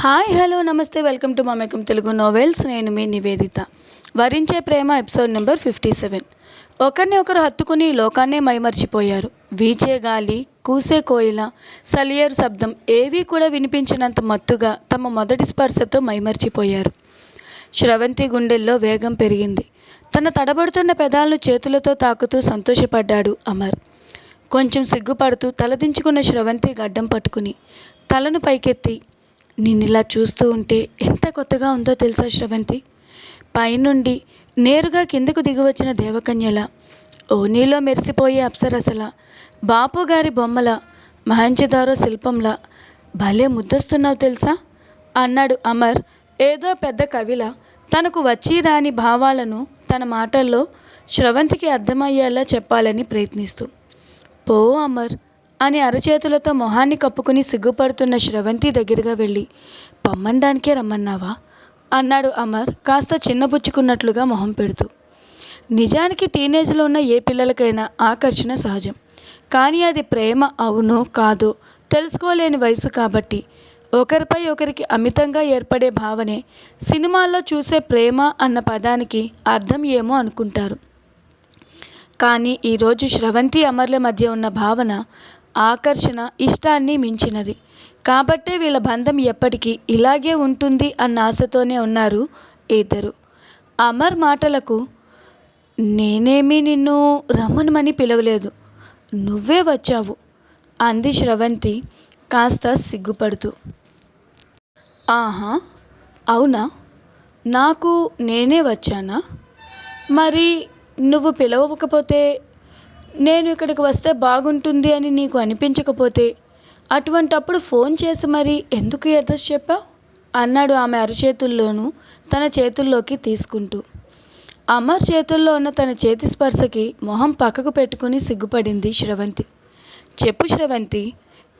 Hi hello నమస్తే welcome to Mamekam Telugu novels. నేను మీ నివేదిత. వరించే ప్రేమ ఎపిసోడ్ నెంబర్ ఫిఫ్టీ సెవెన్. ఒకరిని ఒకరు హత్తుకుని లోకాన్నే మైమర్చిపోయారు. వీచే గాలి కూసే కోయిల సలియర్ శబ్దం ఏవీ కూడా వినిపించినంత మత్తుగా తమ మొదటి స్పర్శతో మైమర్చిపోయారు. శ్రవంతి గుండెల్లో వేగం పెరిగింది. తన తడబడుతున్న పెదాలను చేతులతో తాకుతూ సంతోషపడ్డాడు అమర్. కొంచెం సిగ్గుపడుతూ తలదించుకున్న శ్రవంతి గడ్డం పట్టుకుని తలను పైకెత్తి నిన్నిలా చూస్తూ ఉంటే ఎంత కొత్తగా ఉందో తెలుసా శ్రవంతి? పైనుండి నేరుగా కిందకు దిగివచ్చిన దేవకన్యల ఓనీలో మెరిసిపోయే అప్సరసల బాపు గారి బొమ్మల మహంజదారో శిల్పంలా భలే ముద్దస్తున్నావు తెలుసా? అన్నాడు అమర్ ఏదో పెద్ద కవిల తనకు వచ్చి రాని భావాలను తన మాటల్లో శ్రవంతికి అర్థమయ్యేలా చెప్పాలని ప్రయత్నిస్తూ. పో అమర్ అని అరచేతులతో మొహాన్ని కప్పుకుని సిగ్గుపడుతున్న శ్రవంతి దగ్గరగా వెళ్ళి పమ్మండానికే రమ్మన్నావా? అన్నాడు అమర్ కాస్త చిన్నబుచ్చుకున్నట్లుగా మొహం పెడుతూ. నిజానికి టీనేజ్లో ఉన్న ఏ పిల్లలకైనా ఆకర్షణ సహజం. కానీ అది ప్రేమ అవునో కాదో తెలుసుకోలేని వయసు కాబట్టి ఒకరిపై ఒకరికి అమితంగా ఏర్పడే భావనే సినిమాల్లో చూసే ప్రేమ అన్న పదానికి అర్థం ఏమో అనుకుంటారు. కానీ ఈరోజు శ్రవంతి అమర్ల మధ్య ఉన్న భావన ఆకర్షణ ఇష్టాన్ని మించినది. కాబట్టే వీళ్ళ బంధం ఎప్పటికీ ఇలాగే ఉంటుంది అన్న ఆశతోనే ఉన్నారు ఇద్దరు అమర్ మాటలకు నేనేమీ నిన్ను రమ్మనమని పిలవలేదు. నువ్వే వచ్చావు అంది శ్రవంతి కాస్త సిగ్గుపడుతూ. ఆహా అవునా? నాకు నేనే వచ్చానా? మరి నువ్వు పిలవకపోతే నేను ఇక్కడికి వస్తే బాగుంటుంది అని నీకు అనిపించకపోతే అటువంటప్పుడు ఫోన్ చేసి మరి ఎందుకు అడ్రస్ చెప్పావు? అన్నాడు ఆమె అరచేతుల్లోనూ తన చేతుల్లోకి తీసుకుంటూ. అమర్ చేతుల్లో ఉన్న తన చేతి స్పర్శకి మొహం పక్కకు పెట్టుకుని సిగ్గుపడింది శ్రవంతి. చెప్పు శ్రవంతి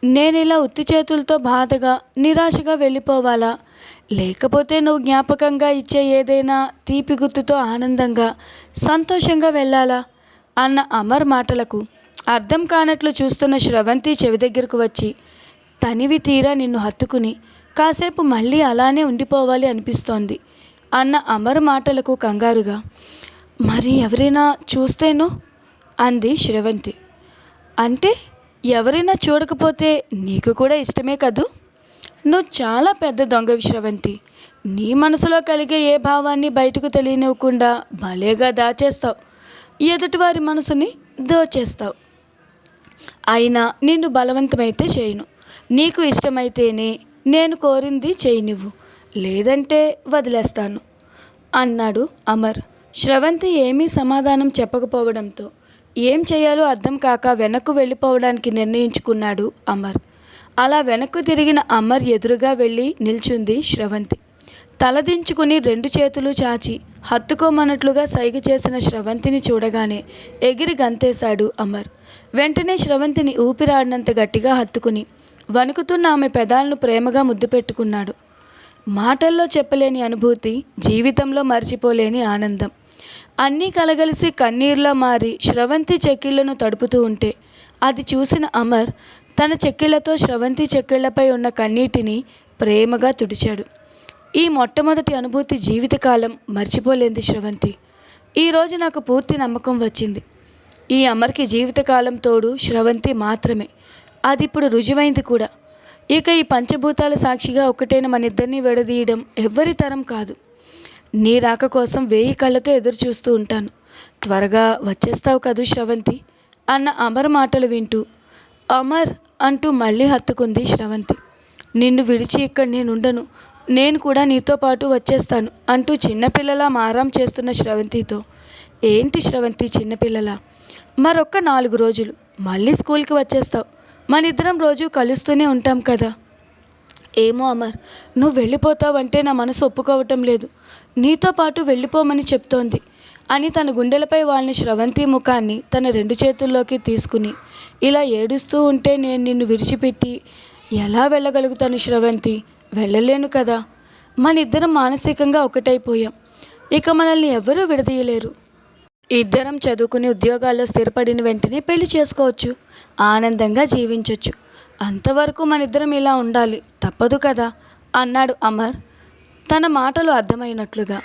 నేను ఇలా ఉత్తి చేతులతో బాధగా నిరాశగా వెళ్ళిపోవాలా? లేకపోతే నువ్వు జ్ఞాపకంగా ఇచ్చే ఏదైనా తీపి గుర్తుతో ఆనందంగా సంతోషంగా వెళ్ళాలా? అన్న అమర్ మాటలకు అర్థం కానట్లు చూస్తున్న శ్రవంతి చెవి దగ్గరకు వచ్చి తనివి తీరా నిన్ను హత్తుకుని కాసేపు మళ్ళీ అలానే ఉండిపోవాలి అనిపిస్తోంది అన్న అమర్ మాటలకు కంగారుగా మరి ఎవరైనా చూస్తేనో? అంది శ్రవంతి. అంటే ఎవరైనా చూడకపోతే నీకు కూడా ఇష్టమే కదూ? నువ్వు చాలా పెద్ద దొంగవి శ్రవంతి. నీ మనసులో కలిగే ఏ భావాన్ని బయటకు తెలియనివ్వకుండా భలేగా దాచేస్తావు. ఎదుటివారి మనసుని దోచేస్తావు. అయినా నిన్ను బలవంతమైతే చేయను. నీకు ఇష్టమైతేనే నేను కోరింది చేయనివ్వు. లేదంటే వదిలేస్తాను అన్నాడు అమర్. శ్రవంతి ఏమీ సమాధానం చెప్పకపోవడంతో ఏం చేయాలో అర్థం కాక వెనక్కు వెళ్ళిపోవడానికి నిర్ణయించుకున్నాడు అమర్. అలా వెనక్కు తిరిగిన అమర్ ఎదురుగా వెళ్ళి నిల్చుంది శ్రవంతి తలదించుకుని రెండు చేతులు చాచి హత్తుకోమన్నట్లుగా సైగ చేసిన స్రవంతిని చూడగానే ఎగిరి గంతేశాడు అమర్. వెంటనే శ్రవంతిని ఊపిరాడినంత గట్టిగా హత్తుకుని వణుకుతున్న ఆమె పెదాలను ప్రేమగా ముద్దు పెట్టుకున్నాడు. మాటల్లో చెప్పలేని అనుభూతి జీవితంలో మర్చిపోలేని ఆనందం. అన్నీ కలగలిసి కన్నీర్లా మారి స్రవంతి చెక్కిళ్ళను తడుపుతూ ఉంటే అది చూసిన అమర్ తన చెక్కిళ్ళతో స్రవంతి చెక్కిళ్ళపై ఉన్న కన్నీటిని ప్రేమగా తుడిచాడు. ఈ మొట్టమొదటి అనుభూతి జీవితకాలం మర్చిపోలేంది శ్రవంతి. ఈరోజు నాకు పూర్తి నమ్మకం వచ్చింది. ఈ అమర్కి జీవితకాలం తోడు శ్రవంతి మాత్రమే. అది ఇప్పుడు రుజువైంది కూడా. ఇక ఈ పంచభూతాల సాక్షిగా ఒకటైన మన ఇద్దరిని విడదీయడం ఎవ్వరి తరం కాదు. నీ రాక కోసం వేయి కళ్ళతో ఎదురు చూస్తూ ఉంటాను. త్వరగా వచ్చేస్తావు కదూ శ్రవంతి? అన్న అమర్ మాటలు వింటూ అమర్ అంటూ మళ్ళీ హత్తుకుంది శ్రవంతి. నిన్ను విడిచి ఇక్కడ నేను ఉండను నేను కూడా నీతో పాటు వచ్చేస్తాను అంటూ చిన్నపిల్లలా మారం చేస్తున్న శ్రవంతితో. ఏంటి శ్రవంతి చిన్నపిల్లలా? మరొక్క నాలుగు రోజులు. మళ్ళీ స్కూల్కి వచ్చేస్తావు. మన ఇద్దరం రోజు కలుస్తూనే ఉంటాం కదా. ఏమో అమర్ నువ్వు వెళ్ళిపోతావంటే నా మనసు ఒప్పుకోవటం లేదు. నీతో పాటు వెళ్ళిపోమని చెప్తోంది. అని తన గుండెలపై వాళ్ళని శ్రవంతి ముఖాన్ని తన రెండు చేతుల్లోకి తీసుకుని ఇలా ఏడుస్తూ ఉంటే నేను నిన్ను విడిచిపెట్టి ఎలా వెళ్ళగలుగుతాను శ్రవంతి? వెళ్ళలేను కదా. మన ఇద్దరం మానసికంగా ఒకటైపోయాం. ఇక మనల్ని ఎవరూ విడదీయలేరు. ఇద్దరం చదువుకుని ఉద్యోగాల్లో స్థిరపడిన వెంటనే పెళ్ళి చేసుకోవచ్చు. ఆనందంగా జీవించవచ్చు అంతవరకు మన ఇద్దరం ఇలా ఉండాలి. తప్పదు కదా. అన్నాడు అమర్. తన మాటలు అర్థమైనట్లుగా.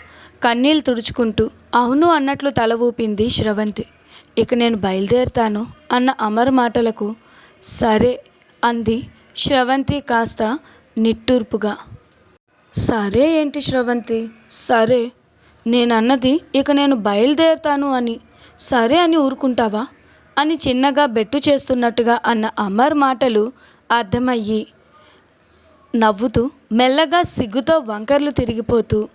కన్నీళ్ళు తుడుచుకుంటూ అవును అన్నట్లు తల ఊపింది శ్రవంతి. ఇక నేను బయలుదేరుతాను అన్న అమర్ మాటలకు. సరే అంది శ్రవంతి కాస్త నిట్టూర్పుగా. సరే ఏంటి శ్రవంతి? సరే. నేనన్నది ఇక నేను బయలుదేరుతాను అని. సరే అని ఊరుకుంటావా? అని చిన్నగా బెట్టు చేస్తున్నట్టుగా అన్న అమర్ మాటలు అర్థమయ్యి నవ్వుతూ మెల్లగా సిగ్గుతో వంకర్లు తిరిగిపోతూ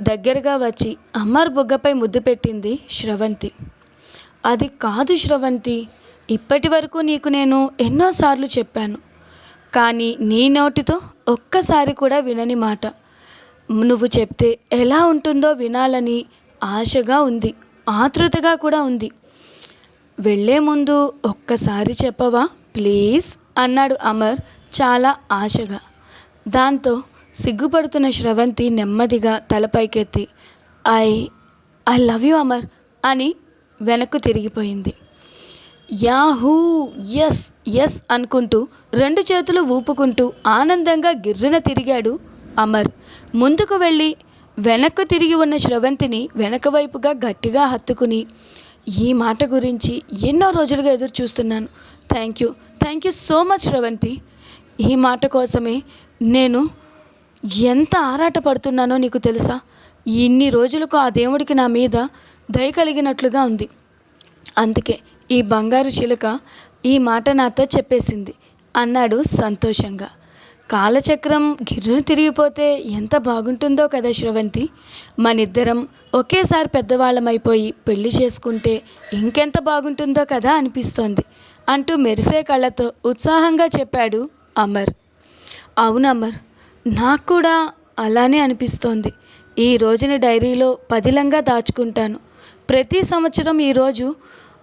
దగ్గరగా వచ్చి అమర్ బుగ్గపై ముద్దు పెట్టింది శ్రవంతి. అది కాదు శ్రవంతి. ఇప్పటి వరకు నీకు నేను ఎన్నోసార్లు చెప్పాను. కానీ నీ నోటితో ఒక్కసారి కూడా వినని మాట. నువ్వు చెప్తే ఎలా ఉంటుందో వినాలని ఆశగా ఉంది ఆతృతగా కూడా ఉంది. వెళ్ళే ముందు ఒక్కసారి చెప్పవా? ప్లీజ్ అన్నాడు అమర్ చాలా ఆశగా. దాంతో సిగ్గుపడుతున్న శ్రవంతి నెమ్మదిగా తలపైకెత్తి I I love you Amar అని వెనక్కు తిరిగిపోయింది. యాహూ ఎస్ ఎస్ అనుకుంటూ రెండు చేతులు ఊపుకుంటూ ఆనందంగా గిర్రున తిరిగాడు అమర్. ముందుకు వెళ్ళి వెనక్కు తిరిగి ఉన్న శ్రవంతిని వెనక వైపుగా గట్టిగా హత్తుకుని ఈ మాట గురించి ఎన్నో రోజులుగా ఎదురు చూస్తున్నాను. Thank you thank you so much Sravanthi ఈ మాట కోసమే నేను ఎంత ఆరాటపడుతున్నానో నీకు తెలుసా? ఇన్ని రోజులకు ఆ దేవుడికి నా మీద దయ కలిగినట్లుగా ఉంది. అందుకే ఈ బంగారు చిలుక ఈ మాట నాతో చెప్పేసింది. అన్నాడు సంతోషంగా. కాలచక్రం గిర్రున తిరిగిపోతే ఎంత బాగుంటుందో కదా శ్రవంతి. మనిద్దరం ఒకేసారి పెద్దవాళ్ళమైపోయి పెళ్ళి చేసుకుంటే ఇంకెంత బాగుంటుందో కదా అనిపిస్తోంది అంటూ మెరిసే కళ్ళతో ఉత్సాహంగా చెప్పాడు అమర్. అవును అమర్ నాకు కూడా అలానే అనిపిస్తోంది. ఈ రోజున డైరీలో పదిలంగా దాచుకుంటాను. ప్రతి సంవత్సరం ఈరోజు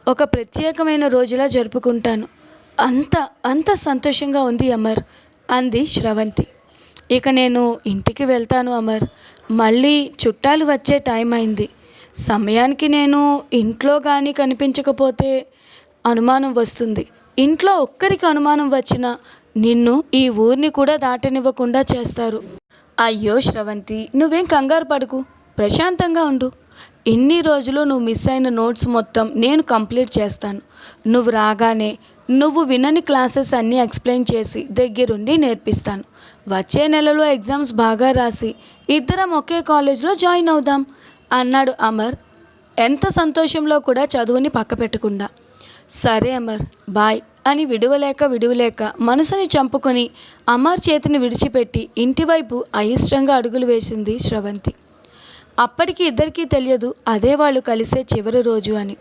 ఒక ప్రత్యేకమైన రోజులా జరుపుకుంటాను. అంత అంత సంతోషంగా ఉంది అమర్ అంది శ్రవంతి. ఇక నేను ఇంటికి వెళ్తాను అమర్. మళ్ళీ చుట్టాలు వచ్చే టైం అయింది. సమయానికి నేను ఇంట్లో కానీ కనిపించకపోతే అనుమానం వస్తుంది. ఇంట్లో ఒక్కరికి అనుమానం వచ్చినా నిన్ను ఈ ఊరిని కూడా దాటనివ్వకుండా చేస్తారు. అయ్యో శ్రవంతి నువ్వేం కంగారు పడుకు. ప్రశాంతంగా ఉండు. ఇన్ని రోజులు నువ్వు మిస్ అయిన నోట్స్ మొత్తం నేను కంప్లీట్ చేస్తాను. నువ్వు రాగానే నువ్వు వినని క్లాసెస్ అన్నీ ఎక్స్ప్లెయిన్ చేసి దగ్గరుండి నేర్పిస్తాను. వచ్చే నెలలో ఎగ్జామ్స్ బాగా రాసి ఇద్దరం ఒకే కాలేజ్లో జాయిన్ అవుదాం అన్నాడు అమర్. ఎంత సంతోషంలో కూడా చదువుని పక్క పెట్టకుండా. సరే అమర్ బాయ్ అని విడువలేక విడువలేక మనసుని చంపుకొని అమర్ చేతిని విడిచిపెట్టి ఇంటివైపు అయిష్టంగా అడుగులు వేసింది శ్రవంతి. అప్పటికి ఇద్దరికీ తెలియదు అదే వాళ్ళు కలిసే చివరి రోజు అని.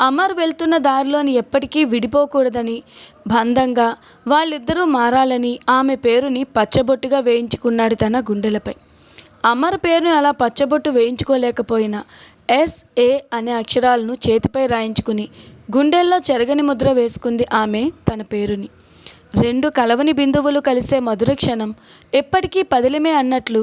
అమర్ వెళ్తున్న దారిలోని ఎప్పటికీ విడిపోకూడదని బంధంగా వాళ్ళిద్దరూ మారాలని ఆమె పేరుని పచ్చబొట్టుగా వేయించుకున్నాడు తన గుండెలపై. అమర్ పేరుని అలా పచ్చబొట్టు వేయించుకోలేకపోయినా ఎస్ఏ అనే అక్షరాలను చేతిపై రాయించుకుని గుండెల్లో చెరగని ముద్ర వేసుకుంది ఆమె తన పేరుని. రెండు కలవని బిందువులు కలిసే మధుర క్షణం ఎప్పటికీ పదిలమే అన్నట్లు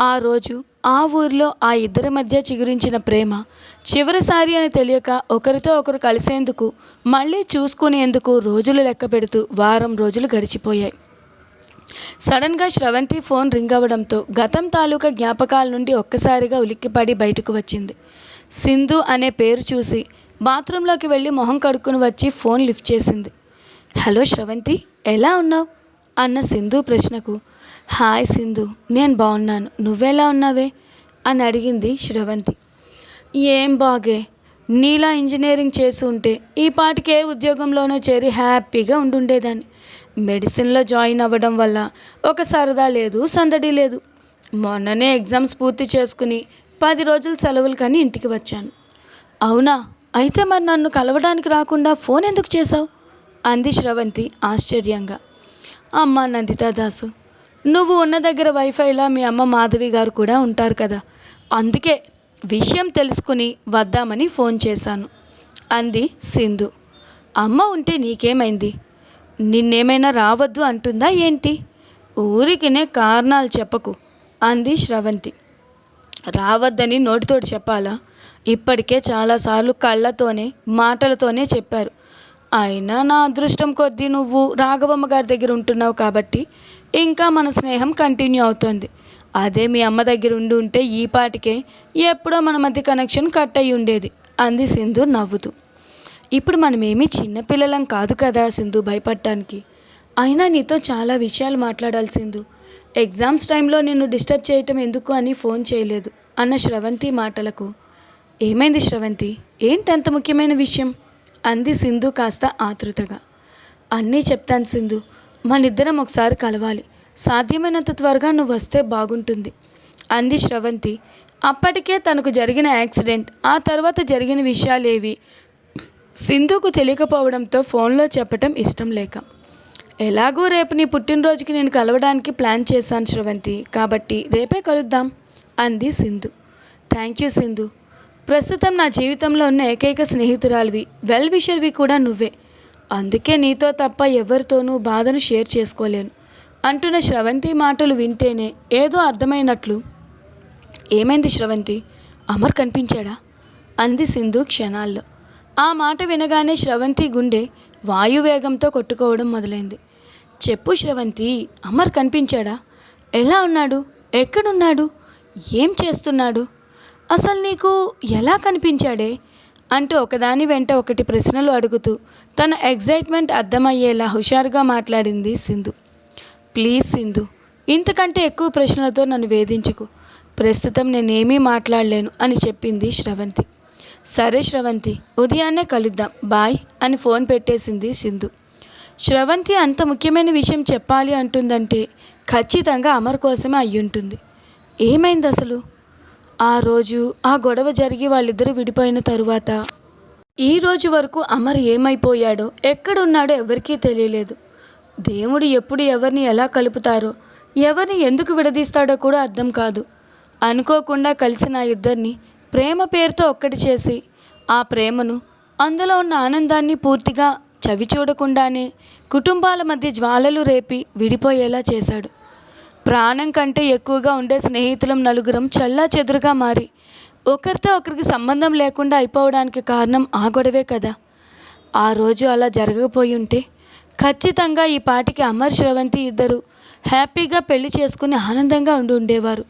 ఆ రోజు ఆ ఊరిలో ఆ ఇద్దరి మధ్య చిగురించిన ప్రేమ చివరిసారి అని తెలియక ఒకరితో ఒకరు కలిసేందుకు మళ్ళీ చూసుకునేందుకు రోజులు లెక్క పెడుతూ వారం రోజులు గడిచిపోయాయి. సడన్గా శ్రవంతి ఫోన్ రింగ్ అవ్వడంతో గతం తాలూకా జ్ఞాపకాల నుండి ఒక్కసారిగా ఉలిక్కిపడి బయటకు వచ్చింది. సింధు అనే పేరు చూసి బాత్రూంలోకి వెళ్ళి మొహం కడుక్కుని వచ్చి ఫోన్ లిఫ్ట్ చేసింది. హలో శ్రవంతి ఎలా ఉన్నావు? అన్న సింధు ప్రశ్నకు హాయ్ సింధు నేను బాగున్నాను. నువ్వెలా ఉన్నావే? అని అడిగింది శ్రవంతి. ఏం బాగే. నీలా ఇంజనీరింగ్ చేసి ఉంటే ఈ పాటికి ఏ ఉద్యోగంలోనో చేరి హ్యాపీగా ఉండుండేదాన్ని. మెడిసిన్లో జాయిన్ అవ్వడం వల్ల ఒక సరదా లేదు సందడి లేదు. మొన్ననే ఎగ్జామ్స్ పూర్తి చేసుకుని పది రోజులు సెలవులు కానీ ఇంటికి వచ్చాను. అవునా? అయితే మరి నన్ను కలవడానికి రాకుండా ఫోన్ ఎందుకు చేశావు? అంది శ్రవంతి ఆశ్చర్యంగా. అమ్మ నందితా దాసు నువ్వు ఉన్న దగ్గర వైఫైలా మీ అమ్మ మాధవి గారు కూడా ఉంటారు కదా. అందుకే విషయం తెలుసుకుని వద్దామని ఫోన్ చేశాను. అంది సింధు. అమ్మ ఉంటే నీకేమైంది? నిన్నేమైనా రావద్దు అంటుందా ఏంటి? ఊరికినే కారణాలు చెప్పకు అంది శ్రవంతి. రావద్దని నోటితోటి చెప్పాలా? ఇప్పటికే చాలాసార్లు కళ్ళతోనే మాటలతోనే చెప్పారు. అయినా నా అదృష్టం కొద్దీ నువ్వు రాఘవమ్మ గారి దగ్గర ఉంటున్నావు కాబట్టి ఇంకా మన స్నేహం కంటిన్యూ అవుతుంది. అదే మీ అమ్మ దగ్గర ఉండి ఉంటే ఈ పాటికే ఎప్పుడో మన మధ్య కనెక్షన్ కట్ అయి ఉండేది. అంది సింధు నవ్వుతూ. ఇప్పుడు మనమేమీ చిన్నపిల్లలం కాదు కదా సింధు భయపడటానికి. అయినా నీతో చాలా విషయాలు మాట్లాడాలి సింధు. ఎగ్జామ్స్ టైంలో నిన్ను డిస్టర్బ్ చేయటం ఎందుకు అని ఫోన్ చేయలేదు. అన్న శ్రవంతి మాటలకు. ఏమైంది శ్రవంతి? ఏంటి అంత ముఖ్యమైన విషయం? అంది సింధు కాస్త ఆతృతగా. అన్నీ చెప్తాను సింధు. మనిద్దరం ఒకసారి కలవాలి. సాధ్యమైనంత త్వరగా నువ్వు వస్తే బాగుంటుంది. అంది శ్రవంతి. అప్పటికే తనకు జరిగిన యాక్సిడెంట్ ఆ తర్వాత జరిగిన విషయాలేవి సింధుకు తెలియకపోవడంతో ఫోన్లో చెప్పటం ఇష్టం లేక. ఎలాగూ రేపు నీ పుట్టినరోజుకి నేను కలవడానికి ప్లాన్ చేశాను శ్రవంతి కాబట్టి రేపే కలుద్దాం అంది సింధు. Thank you Sindhu. ప్రస్తుతం నా జీవితంలో ఉన్న ఏకైక స్నేహితురాలివి వెల్ విషర్వి కూడా నువ్వే. అందుకే నీతో తప్ప ఎవరితోనూ బాధను షేర్ చేసుకోలేను. అంటున్న శ్రవంతి మాటలు వింటేనే ఏదో అర్థమైనట్లు ఏమైంది శ్రవంతి? అమర్ కనిపించాడా? అంది సింధు క్షణాల్లో. ఆ మాట వినగానే శ్రవంతి గుండె వాయువేగంతో కొట్టుకోవడం మొదలైంది. చెప్పు శ్రవంతి అమర్ కనిపించాడా? ఎలా ఉన్నాడు? ఎక్కడున్నాడు? ఏం చేస్తున్నాడు? అసలు నీకు ఎలా కనిపించాడే? అంటూ ఒకదాని వెంట ఒకటి ప్రశ్నలు అడుగుతూ తన ఎగ్జైట్మెంట్ అర్థమయ్యేలా హుషారుగా మాట్లాడింది సింధు. ప్లీజ్ సింధు ఇంతకంటే ఎక్కువ ప్రశ్నలతో నన్ను వేధించకు. ప్రస్తుతం నేనేమీ మాట్లాడలేను అని చెప్పింది శ్రవంతి. సరే శ్రవంతి ఉదయాన్నే కలుద్దాం. బాయ్ అని ఫోన్ పెట్టేసింది సింధు. శ్రవంతి అంత ముఖ్యమైన విషయం చెప్పాలి అంటుందంటే ఖచ్చితంగా అమర్ కోసమే అయ్యుంటుంది. ఏమైంది అసలు ఆ రోజు ఆ గొడవ జరిగి వాళ్ళిద్దరూ విడిపోయిన తరువాత. ఈ రోజు వరకు అమర్ ఏమైపోయాడో ఎక్కడున్నాడో ఎవరికీ తెలియలేదు. దేవుడు ఎప్పుడు ఎవరిని ఎలా కలుపుతారో ఎవరిని ఎందుకు విడదీస్తాడో కూడా అర్థం కాదు. అనుకోకుండా కలిసిన ఆ ఇద్దరిని ప్రేమ పేరుతో ఒక్కటి చేసి ఆ ప్రేమను అందులో ఉన్న ఆనందాన్ని పూర్తిగా చవి చూడకుండానే కుటుంబాల మధ్య జ్వాలలు రేపి విడిపోయేలా చేశాడు. ప్రాణం కంటే ఎక్కువగా ఉండే స్నేహితులం నలుగురం చల్లా చెదురుగా మారి ఒకరితో ఒకరికి సంబంధం లేకుండా అయిపోవడానికి కారణం ఆ గొడవే కదా. ఆ రోజు అలా జరగకపోయి ఉంటే ఖచ్చితంగా ఈ పాటికి అమర్ శ్రవంతి ఇద్దరు హ్యాపీగా పెళ్ళి చేసుకుని ఆనందంగా ఉండి ఉండేవారు.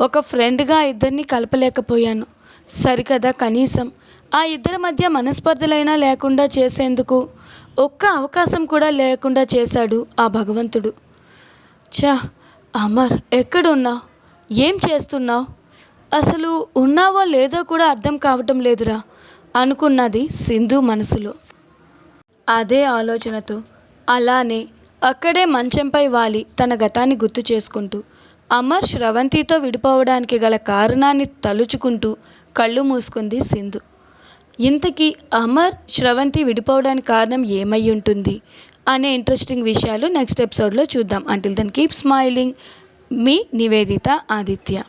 ఒక ఫ్రెండ్గా ఇద్దరిని కలపలేకపోయాను. సరికదా కనీసం ఆ ఇద్దరి మధ్య మనస్పర్ధలైనా లేకుండా చేసేందుకు ఒక్క అవకాశం కూడా లేకుండా చేశాడు ఆ భగవంతుడు. చా అమర్ ఎక్కడున్నా? ఏం చేస్తున్నావు అసలు ఉన్నావో లేదో కూడా అర్థం కావటం లేదురా అనుకున్నది సింధు మనసులో. అదే ఆలోచనతో అలానే అక్కడే మంచంపై వాలి తన గతాన్ని గుర్తు చేసుకుంటూ అమర్ శ్రవంతితో విడిపోవడానికి గల కారణాన్ని తలుచుకుంటూ కళ్ళు మూసుకుంది సింధు. ఇంతకీ అమర్ శ్రవంతి విడిపోవడానికి కారణం ఏమై ఉంటుంది? అనే ఇంట్రెస్టింగ్ విషయాలు నెక్స్ట్ ఎపిసోడ్లో చూద్దాం. అంటిల్ దెన్ కీప్ స్మైలింగ్ మీ నివేదిత ఆదిత్య.